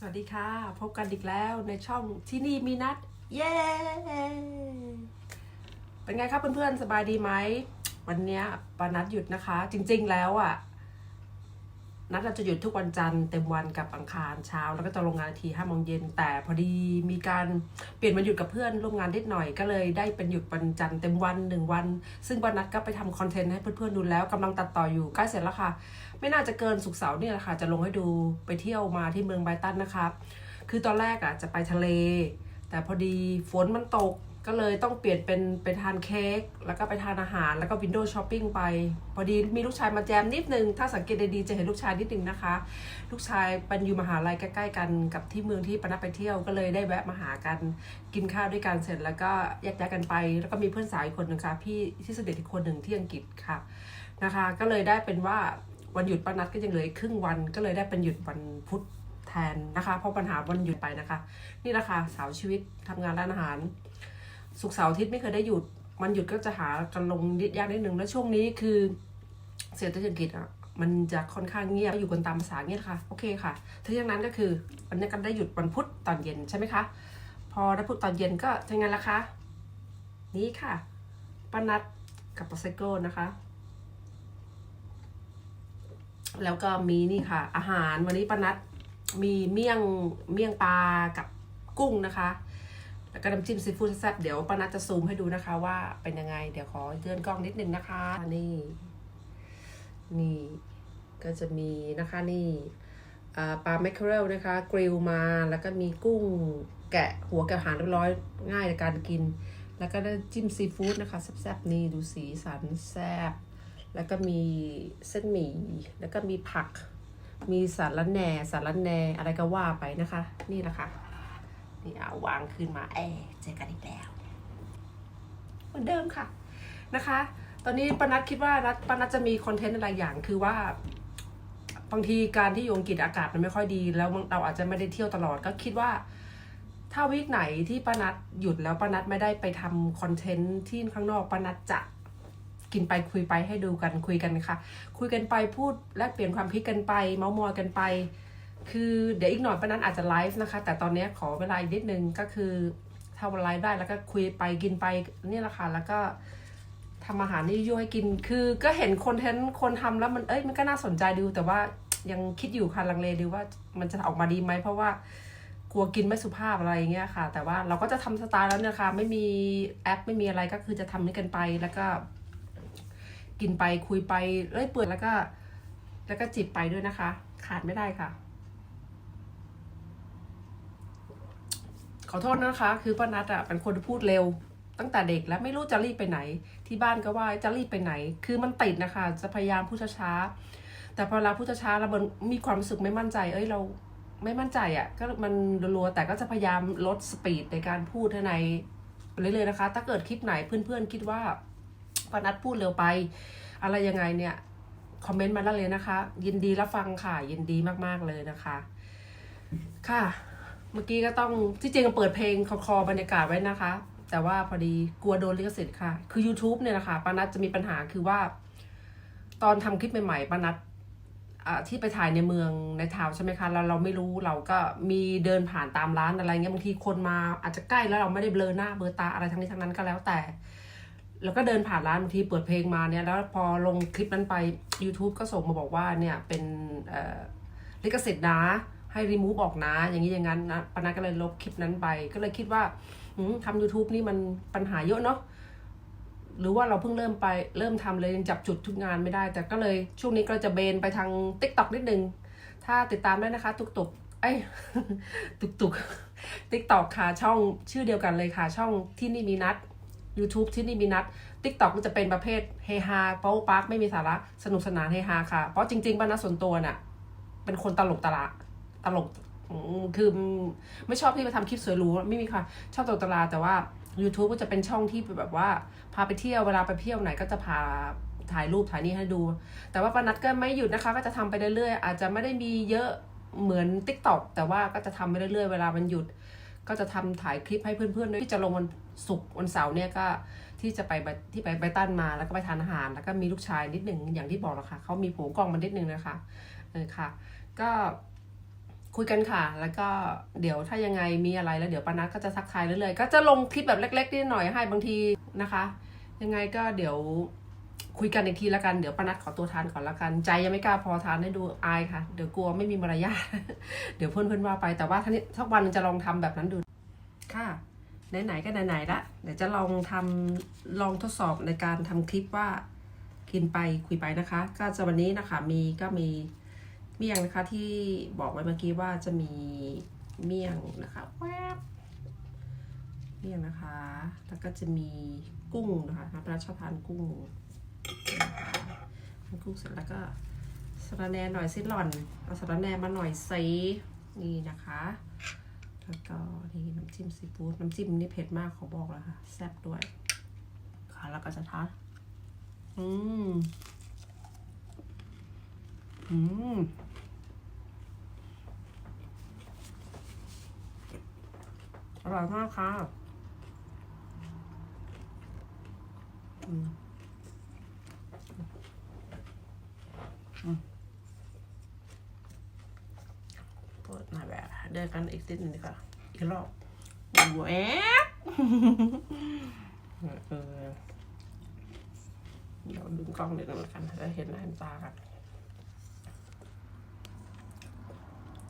สวัสดีค่ะ พบกันอีกแล้วในช่องที่นี่มีนัด เย้ เป็นไงครับเพื่อนๆ สบายดีไหม วันนี้ปานัดหยุดนะคะ จริงๆแล้วอะ นัดเราจะหยุดทุกวันจันทร์เต็มวันกับอังคารเช้า แล้วก็จะลงงานทีห้าโมงเย็นแต่พอดีมีการเปลี่ยนวันหยุดกับเพื่อนร่วมงานนิดหน่อยก็เลยได้เป็นหยุดวันจันทร์เต็มวันหนึ่งวัน ซึ่งปานัดก็ไปทำคอนเทนต์ให้เพื่อนๆดูแล้วกำลังตัดต่ออยู่ใกล้เสร็จแล้วค่ะ ไม่น่าจะเกินสุกเสาร์เนี่ยแหละค่ะ จะลงให้ดูไปเที่ยวมาที่เมืองไบตันนะคะคือตอนแรกอะจะไปทะเล แต่พอดีฝนมันตก ก็เลยต้องเปลี่ยนเป็นไปทานเค้กแล้วก็ไปทานอาหารแล้วก็วินโดว์ช้อปปิ้งไป พอดีมีลูกชายมาแจมนิดนึง ถ้าสังเกตดีๆจะเห็นลูกชายนิดนึงนะคะ ลูกชายเป็นอยู่มหาลัยใกล้ๆกันกับที่เมืองที่ปนัดไปเที่ยวก็เลยได้แวะมาหากันกินข้าวด้วยกันเสร็จ แล้วก็แยกย้ายกันไป แล้วก็มีเพื่อนสาวอีกคนหนึ่งค่ะพี่ที่สนิทอีกคนหนึ่งที่อังกฤษค่ะนะคะ ก็เลยได้เป็นว่าวันหยุดปนัดก็ยังเหลือครึ่งวันก็เลยได้เป็นหยุดวันพุธแทนนะคะเพราะปัญหาวันหยุดไปนะคะ นี่แหละคะสาวชีวิตทำงานร้านอาหาร สุกเสาร์อาทิตย์ไม่เคยได้หยุดวันหยุดก็จะหากันลงยากนิดนึงแล้วช่วงนี้คือเศรษฐกิจอะมันจะค่อนข้างเงียบอยู่กันตามภาษาเงียบค่ะโอเคค่ะถ้าอย่างนั้นก็คือวันนี้กันได้หยุดวันพุธตอนเย็นใช่ไหมคะ พอได้พุธตอนเย็นก็ทำงานละคะนี่ค่ะป้านัดกับปาเซโก้นะคะ แล้วก็มีนี่ค่ะ อาหารวันนี้ป้านัดมีเมี่ยงเมี่ยงปลากับกุ้งนะคะ แล้วก็น้ำจิ้มซีฟู้ดแซ่บเดี๋ยวป้านัดจะซูมให้ดูนะคะว่าเป็นยังไง เดี๋ยวขอเลื่อนกล้องนิดนึงนะคะ นี่ นี่ก็จะมีนะคะนี่ปลาแมคเคอเรลนะคะกริลมาแล้วก็มีกุ้งแกะหัวแกะหางเรียบร้อยง่ายในการกิน แล้วก็ได้จิ้มซีฟู้ดนะคะแซ่บๆนี่ดูสีสันแซ่บแล้วก็มีเส้นหมี่แล้วก็มีผัก มีสารละแหน่สารละแหน่อะไรก็ว่าไปนะคะ นี่แหละค่ะ นี่เอาวางขึ้นมาเอเจอกันอีกแล้ว เหมือนเดิมค่ะนะคะ ตอนนี้ปนัดคิดว่านัดปนัดจะมีคอนเทนต์อะไรอย่างคือว่าบางทีการที่อยู่อังกฤษอากาศมันไม่ค่อยดี แล้วเราอาจจะไม่ได้เที่ยวตลอดก็คิดว่าถ้าวีคไหนที่ปนัดหยุดแล้วปนัดไม่ได้ไปทำคอนเทนต์ที่ข้างนอกปนัดจะกินไปคุยไปให้ดูกันคุยกันค่ะ คุยกันไปพูดแลกเปลี่ยนความคิดกันไป เมาส์มอยกันไป คือเดี๋ยวอีกหน่อยปนัดอาจจะไลฟ์นะคะ แต่ตอนนี้ขอเวลาอีกนิดนึงก็คือถ้าวันไลฟ์ได้แล้วก็คุยไปกินไปนี่แหละค่ะแล้วก็ทำอาหารนี่ยั่วให้กิน คือก็เห็นคนเทนคนทำแล้วมันเอ้ยมันก็น่าสนใจดู แต่ว่ายังคิดอยู่ค่ะลังเลดูว่ามันจะออกมาดีไหมเพราะว่ากลัวกินไม่สุภาพอะไรเงี้ยค่ะ แต่ว่าเราก็จะทำสไตล์แล้วเนี่ยค่ะไม่มีแอปไม่มีอะไรก็คือจะทำนี้กันไปแล้วก็ กินไปคุยไปเรื่อยเปื่อยแล้วก็ แล้วก็จิบไปด้วยนะคะ ขาดไม่ได้ค่ะ ขอโทษนะคะ คือป้านัทอะเป็นคนที่พูดเร็ว ตั้งแต่เด็กแล้วไม่รู้จะรีบไปไหน ที่บ้านก็ว่าจะรีบไปไหน คือมันติดนะคะ จะพยายามพูดช้าๆแต่พอเราพูดช้าๆแล้วมันมีความรู้สึกไม่มั่นใจ เอ้ยเราไม่มั่นใจอะก็มันรัวแต่ก็จะพยายามลดสปีดในการพูดให้ในเรื่อยๆนะคะ ถ้าเกิดคลิปไหนเพื่อนๆคิดว่าป้านัทพูดเร็วไป อะไรยังไงเนี่ยคอมเมนต์มาได้เลยนะคะ ยินดีรับฟังค่ะ ยินดีมากๆเลยนะคะ ค่ะ เมื่อกี้ก็ต้องที่จริงเปิดเพลงคอๆบรรยากาศไว้นะคะ แต่ว่าพอดีกลัวโดนลิขสิทธิ์ค่ะ คือ YouTube เนี่ยนะคะปานัทจะมีปัญหาคือว่า ตอนทำคลิปใหม่ๆปานัทที่ไปถ่ายในเมืองในทาวใช่ไหมคะเราเราไม่รู้เราก็มีเดินผ่านตามร้านอะไรเงี้ยบางทีคนมาอาจจะใกล้แล้วเราไม่ได้เบลอหน้าเบลอตาอะไรทั้งนี้ทั้งนั้นก็แล้วแต่ แล้วก็เดินผ่านร้านบางทีเปิดเพลงมาเนี่ย แล้วพอลงคลิปนั้นไป YouTube ก็ส่งมาบอกว่าเนี่ยเป็นลิขสิทธิ์นะ ให้รีมูฟออกนะ อย่างนี้อย่างนั้นนะปานาก็เลยลบคลิปนั้นไป ก็เลยคิดว่าทำ YouTube นี่มันปัญหาเยอะเนาะหรือว่าเราเพิ่งเริ่มไปเริ่มทำเลยยังจับจุดทุกงานไม่ได้ แต่ก็เลยช่วงนี้ก็จะเบนไปทาง t ิ k t o k นิดนึง ถ้าติดตามได้นะคะ ตุกตุกเอ้ยตุกตุก t ิ k t o k ค่ะช่องชื่อเดียวกันเลยค่ะ ช่องที่นี่มีนัด YouTube ที่นี่มีนัด TikTok มันจะเป็นประเภทเฮฮาเป้าปาร์กไม่มีสาระสนุกสนานเฮฮาค่ะ เพราะจริงๆบ้านนัดส่วนตัวน่ะ เป็นคนตลกตละ ลกคือไม่ชอบที่ไปทำคลิปสวยหรูไม่มีค่ะ ชอบตกตลาแต่ว่า YouTube ก็จะเป็นช่องที่แบบว่า พาไปเที่ยวเวลาไปเที่ยวไหนก็จะพาถ่ายรูปถ่ายนี่ให้ดู แต่ว่าปนัดก็ไม่หยุดนะคะ ก็จะทำไปเรื่อยๆ อาจจะไม่ได้มีเยอะเหมือน TikTok แต่ว่าก็จะทำไปเรื่อยๆ เวลามันหยุด ก็จะทำถ่ายคลิปให้เพื่อนๆด้วยที่จะลงวันศุกร์วันเสาร์เนี่ยก็ที่จะไปที่ไปไปตันมาแล้วก็ไปทานอาหาร แล้วก็มีลูกชายนิดหนึ่งอย่างที่บอกแล้วค่ะเขามีผูกล้องมันนิดหนึ่งนะคะเออค่ะ ก็ คุยกันค่ะ แล้วก็เดี๋ยวถ้ายังไงมีอะไรแล้วเดี๋ยวปานัทก็จะทักทายเรื่อยๆ ก็จะลงคลิปแบบเล็กๆนิดหน่อยให้บางทีนะคะ ยังไงก็เดี๋ยวคุยกันอีกทีละกัน เดี๋ยวปานัทขอตัวทานก่อนละกัน ใจยังไม่กล้าพอทานให้ดูอายค่ะ เดี๋ยวกลัวไม่มีมารยาท เดี๋ยวเพื่อนๆว่าไป แต่ว่าท่านี้สักวันจะลองทำแบบนั้นดู ค่ะ ไหนๆก็ไหนๆละ เดี๋ยวจะลองทำลองทดสอบในการทำคลิปว่ากินไปคุยไปนะคะ ก็จะวันนี้นะคะมีก็มี เมี่ยงนะคะที่บอกไว้เมื่อกี้ว่าจะมีเมี่ยงนะคะแวบเมี่ยงนะคะ แล้วก็จะมีกุ้งนะคะน้ำปลาชอบทานกุ้งทานกุ้งเสร็จแล้วก็สระแนหน่อยสิหล่อนเอาสระแนมาหน่อยสินี่นะคะ แล้วก็นี่น้ำจิ้มซีฟู้ดน้ำจิ้มนี่เผ็ดมากขอบอกแล้วค่ะแซ่บด้วยค่ะแล้วก็จะทานอืม อืม ร่อยมากค่ะอืมอืมเปิดหนแบบเดินกันอีกนิดนึงดีกว่าอีกรอบแหวบเออเดี๋ยวดึงกล้องเดี๋ยวกันจะเห็นหน้าเห็นตากัน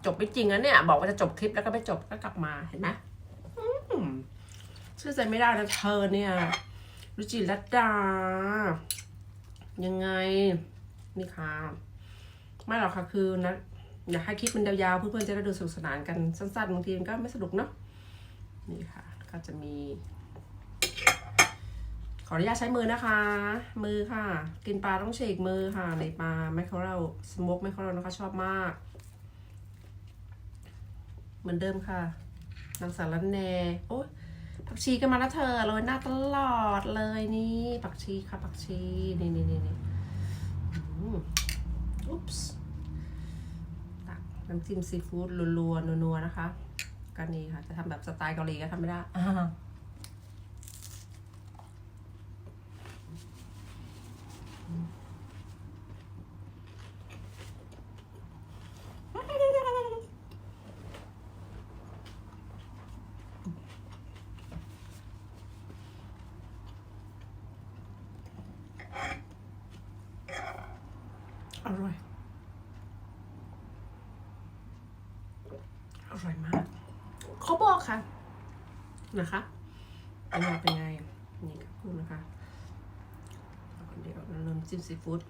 จบไม่จริงนะเนี่ย บอกว่าจะจบคลิปแล้วก็ไม่จบก็กลับมาเห็นไหม เชื่อใจไม่ได้นะเธอเนี่ยรุจิรัตดา ยังไง นี่ค่ะ ไม่หรอกค่ะคือนะอยากให้คลิปมันยาวๆเพื่อนๆจะได้ดูสนุกสนานกันสั้นๆบางทีมันก็ไม่สนุกเนาะนี่ค่ะ ก็จะมี ขออนุญาตใช้มือนะคะ มือค่ะ กินปลาต้องเฉกมือค่ะ ในปลาแมคเคอเรลสโมกแมคเคอเรลนะคะชอบมาก เหมือนเดิมค่ะ นางสารแนโอ้ยผักชีก็มาแล้วเธอโรยหน้าตลอดเลยนี่ผักชีค่ะผักชีนี่นี่นี่นี่อุ๊ปส์ตักน้ำจิ้มซีฟู้ดรัวๆนัวๆนะคะก็นี่ค่ะ จะทำแบบสไตล์เกาหลีก็ทำไม่ได้ อ่าอร่อย อร่อยมาก เขาบอกค่ะ นะคะเป็นไงเป็นไง นี่กับกุ้งนะคะเดี๋ยวเราเริ่มจิ้มซีฟู้ด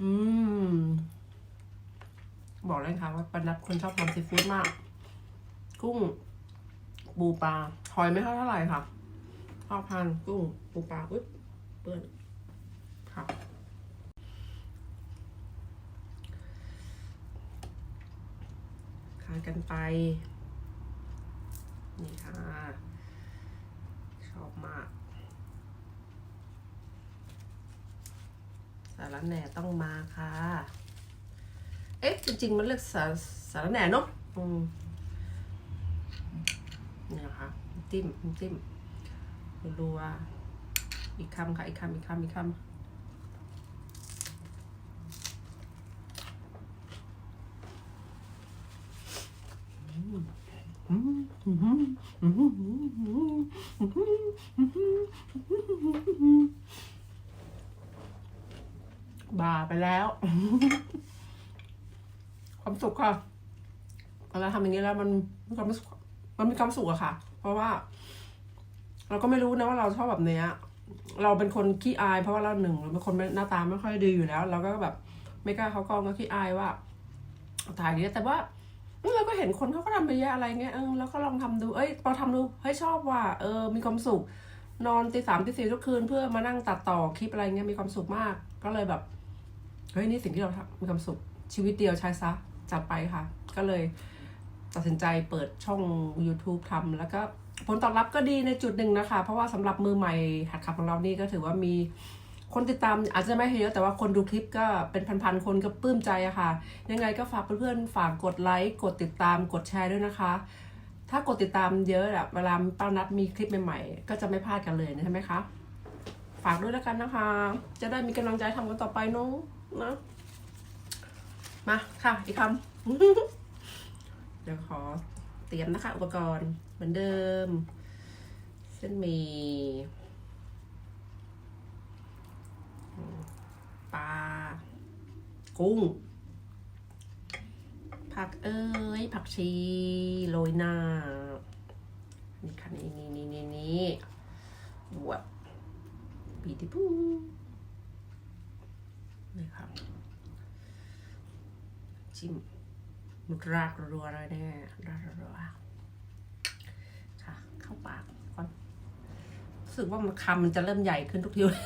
อืม บอกเลยค่ะว่าปนัดคนชอบทำซีฟู้ดมาก กุ้ง ปูปลา หอยไม่เท่าเท่าไหร่ค่ะชอบทานกุ้ง ปูปลาอุ๊ยเปื้อนค่ะทานกันไป นี่ค่ะ ชอบมาก สารแหน่ต้องมาค่ะ เอ๊ะ จริง ๆ มันเรียกสารสารแหน่เนาะอืมนี่นะคะจิ้มจิ้มรัวๆ อีกคำค่ะ อีกคำอีกคำอีกคำบาไปแล้ว ความสุขค่ะเวลาทำอย่างนี้แล้วมันมีความสุขมันมีความสุขอะค่ะ เพราะว่า เราก็ไม่รู้นะว่าเราชอบแบบเนี้ย เราเป็นคนขี้อาย เพราะว่าเราหนึ่งเราเป็นคนหน้าตาไม่ค่อยดีอยู่แล้ว เราก็แบบไม่กล้าเขากล้องก็ขี้อายว่าถ่ายนี้แต่ว่าเราก็เห็นคนเขาก็ทำไปเยอะอะไรเงี้ยเออแล้วก็ลองทำดูเอ้ยพอทำดูเฮ้ยชอบว่าเออมีความสุข นอนตีสามตีสี่ทุกคืน เพื่อมานั่งตัดต่อคลิปอะไรเงี้ยมีความสุขมาก ก็เลยแบบเฮ้ยนี่สิ่งที่เราทำมีความสุขชีวิตเดียวใช้ซะจัดไปค่ะ ก็เลย ตัดสินใจเปิดช่อง YouTube ทำแล้วก็ผลตอบรับก็ดีในจุดหนึ่งนะคะ เพราะว่าสำหรับมือใหม่หัดขับของเรานี่ก็ถือว่ามีคนติดตามอาจจะไม่เยอะแต่ว่าคนดูคลิปก็เป็นพันๆคนก็ปลื้มใจอะค่ะ ยังไงก็ฝากเพื่อนๆฝากกดไลค์กดติดตามกดแชร์ด้วยนะคะ ถ้ากดติดตามเยอะอะเวลาป้านัดมีคลิปใหม่ๆ ก็จะไม่พลาดกันเลยนะใช่ไหมคะฝากด้วยแล้วกันนะคะ จะได้มีกำลังใจทำกันต่อไปเน้องนะมาค่ะอีกคำ เดี๋ยวขอเตรียมนะคะ อุปกรณ์เหมือนเดิม เส้นหมีปลา กุ้ง ผักเอ้ย ผักชีโรยหน้า นี่ค่ะนี่นี่นี่นี่นี่บวบปีติปูนี่ค่ะจิ้ม มุดรากรัวๆเลยแน่รากรัวๆค่ะ เข้าปากก่อนรู้สึกว่ามันคำมันจะเริ่มใหญ่ขึ้นทุกทีเลย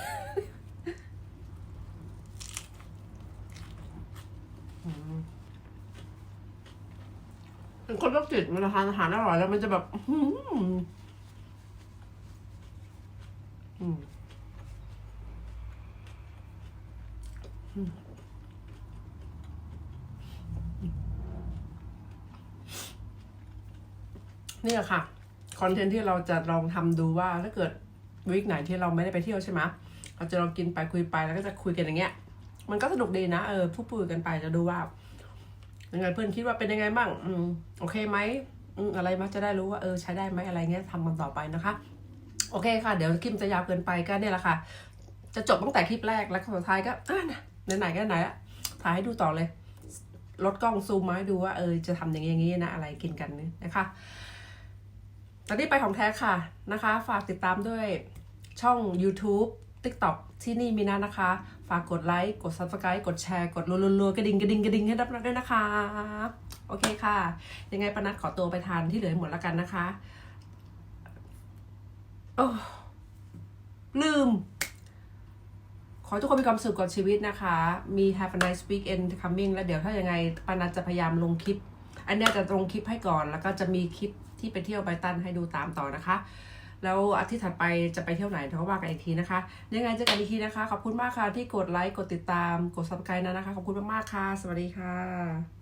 เป็นคนโรคจิตเวลาทานอาหารอร่อยแล้วมันจะแบบอื้อหืออืม อืมนี่แหละค่ะคอนเทนต์ที่เราจะลองทำดูว่าถ้าเกิดวีคไหนที่เราไม่ได้ไปเที่ยวใช่ไหมเราจะลองกินไปคุยไปแล้วก็จะคุยกันอย่างเงี้ย มันก็สนุกดีนะเออพูดคุยกันไปจะดูว่ายังไงเพื่อนคิดว่าเป็นยังไงบ้างอืมโอเคไหมอืมอะไรมาจะได้รู้ว่าเออใช้ได้ไหมอะไรเงี้ยทำกันต่อไปนะคะ โอเคค่ะ เดี๋ยวคลิปจะยาวเกินไปก็เนี่ยแหละค่ะ จะจบตั้งแต่คลิปแรกแล้วสุดท้ายก็อะนะไหนๆก็ไหนละถ่ายให้ดูต่อเลยลดกล้องซูมมาให้ดูว่าเออจะทำอย่างนี้อย่างนี้นะอะไรกินกันนะคะ ตอนนี้ไปของแท้ค่ะนะคะ ฝากติดตามด้วยช่อง YouTube TikTok ที่นี่มีนะนะคะ ฝากกดไลค์ กด Subscribe กดแชร์ กดรัวๆกระดิ่งกระดิ่งกระดิ่งให้รับรด้วยนะคะ โอเคค่ะ ยังไงปานัดขอตัวไปทานที่เหลือหมดแล้วกันนะคะ โอ้ ลืม ขอให้ทุกคนมีความสุขกับชีวิตนะคะ มี have a nice weekend coming แล้วเดี๋ยวถ้ายังไงปานัดจะพยายามลงคลิป อันนี้จะลงคลิปให้ก่อน แล้วก็จะมีคลิป ที่ไปเที่ยวไบตันให้ดูตามต่อนะคะ แล้วอาทิตย์ถัดไปจะไปเที่ยวไหนเดี๋ยวว่ากันอีกทีนะคะยังไงเจอกันอีกทีนะคะ ขอบคุณมากค่ะที่กดไลค์กดติดตามกดซับสไครต์นะนะคะ ขอบคุณมากๆค่ะ สวัสดีค่ะ